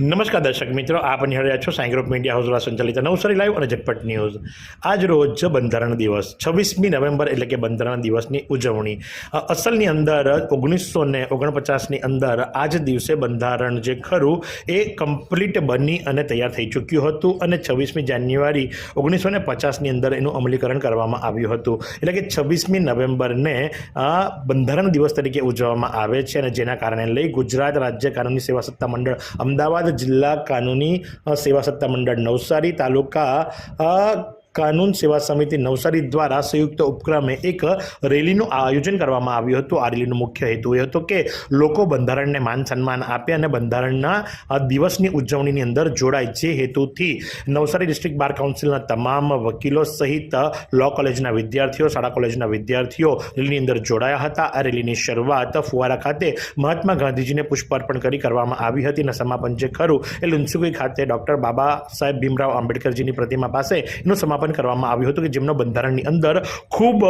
નમસ્કાર દર્શક મિત્રો, આપ નિહાળ્યા છો સાંઈ ગ્રુપ મીડિયા હાઉસ દ્વારા સંચાલિત નવસારી લાઈવ અને ઝટપટ ન્યૂઝ. આજ રોજ બંધારણ દિવસ, છવ્વીસમી નવેમ્બર એટલે કે બંધારણ દિવસની ઉજવણી. અસલની અંદર ઓગણીસો ને ઓગણપચાસની અંદર આ જ દિવસે બંધારણ જે ખરું એ કમ્પ્લીટ બની અને તૈયાર થઈ ચૂક્યું હતું અને છવ્વીસમી જાન્યુઆરી ઓગણીસો ને પચાસની અંદર એનું અમલીકરણ કરવામાં આવ્યું હતું. એટલે કે છવ્વીસમી નવેમ્બરને બંધારણ દિવસ તરીકે ઉજવવામાં આવે છે અને જેના કારણે લઈ ગુજરાત રાજ્ય કાનૂની સેવા સત્તા મંડળ અમદાવાદ જિલ્લા કાનૂની સેવા સત્તા મંડળ નવસારી તાલુકા કાનૂન સેવા સમિતિ નવસારી દ્વારા સંયુક્ત ઉપક્રમે એક રેલીનું આયોજન કરવામાં આવ્યું હતું. આ રેલીનો મુખ્ય હેતુ એ હતો કે લોકો બંધારણને માન સન્માન આપે અને બંધારણના દિવસની ઉજવણીની અંદર જોડાય. જે હેતુથી નવસારી ડિસ્ટ્રિક્ટ બાર કાઉન્સિલના તમામ વકીલો સહિત લો કોલેજના વિદ્યાર્થીઓ, શાળા કોલેજના વિદ્યાર્થીઓ રેલીની અંદર જોડાયા હતા. આ રેલીની શરૂઆત ફુવારા ખાતે મહાત્મા ગાંધીજીને પુષ્પાર્પણ કરી કરવામાં આવી હતી અને સમાપન જે ખરું એ લુન્સુકી ખાતે ડૉક્ટર બાબા સાહેબ ભીમરાવ આંબેડકરજીની પ્રતિમા પાસે એનું સમાપન કરવામાં આવ્યું હતું કે જેમનો બંધારણની અંદર ખૂબ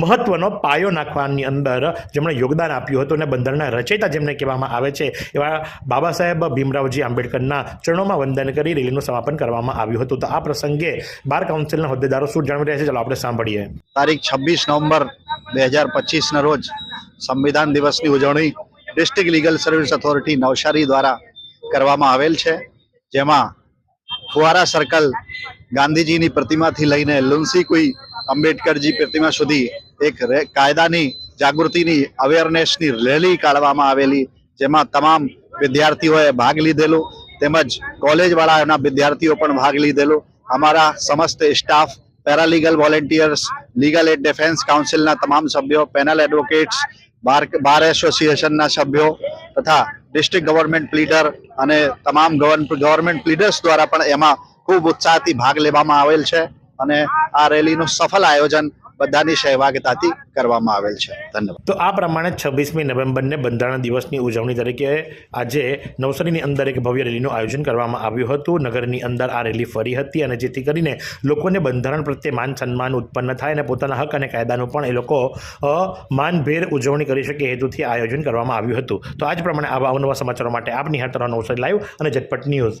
મહત્વનો પાયો નાખવાની અંદર જેમણે યોગદાન આપ્યું હતું અને બંધારણના રચયિતા જેમને કહેવામાં આવે છે, એવા બાબા સાહેબ ભીમરાવજી આંબેડકરના ચરણોમાં વંદન કરી રેલીનું સમાપન કરવામાં આવ્યું હતું. તો આ પ્રસંગે બાર કાઉન્સિલના હોદ્દેદારો શું જણાવી રહ્યા છે? ચાલો આપણે સાંભળીએ. તારીખ છવ્વીસ નવેમ્બર બે હજાર પચીસના રોજ સંવિધાન દિવસની ઉજવણી district legal service authority Navsari દ્વારા કરવામાં આવેલ છે, જેમાં ફુવારા સર્કલ ગાંધીજીની પ્રતિમાથી લઈને લુન્સી કુઈ આંબેડકરજી પ્રતિમા સુધી એક કાયદાની જાગૃતિની અવેરનેસની રેલી કાઢવામાં આવેલી, જેમાં તમામ વિદ્યાર્થીઓએ ભાગ લીધેલું, તેમજ કોલેજવાળાના વિદ્યાર્થીઓ પણ ભાગ લીધેલું. અમારા સમસ્ત staff paralegal volunteers legal aid defence કાઉન્સિલના તમામ સભ્યો પેનલ એડવોકેટ્સ બાર બાર એસોસિએશનના સભ્યો, તથા ડિસ્ટ્રિક્ટ ગવર્મેન્ટ પ્લીડર અને તમામ ગવર્મેન્ટ પ્લીડર્સ દ્વારા પણ એમાં ખૂબ ઉત્સાહથી ભાગ લેવામાં આવેલ છે અને આ રેલીનું સફળ આયોજન બધાની સહભાગિતાથી કરવામાં આવેલ છે. ધન્યવાદ. તો આ પ્રમાણે છવ્વીસમી નવેમ્બરને બંધારણ દિવસની ઉજવણી તરીકે આજે નવસારીની અંદર એક ભવ્ય રેલીનું આયોજન કરવામાં આવ્યું હતું. નગરની અંદર આ રેલી ફરી હતી અને જેથી કરીને લોકોને બંધારણ પ્રત્યે માન સન્માન ઉત્પન્ન થાય અને પોતાના હક અને કાયદાનું પણ એ લોકો માનભેર ઉજવણી કરી શકે હેતુથી આયોજન કરવામાં આવ્યું હતું. તો આજ પ્રમાણે આવા અવનવા સમાચારો માટે આપ નિહાળતા નવસારી લાઈવ અને ઝટપટ ન્યૂઝ.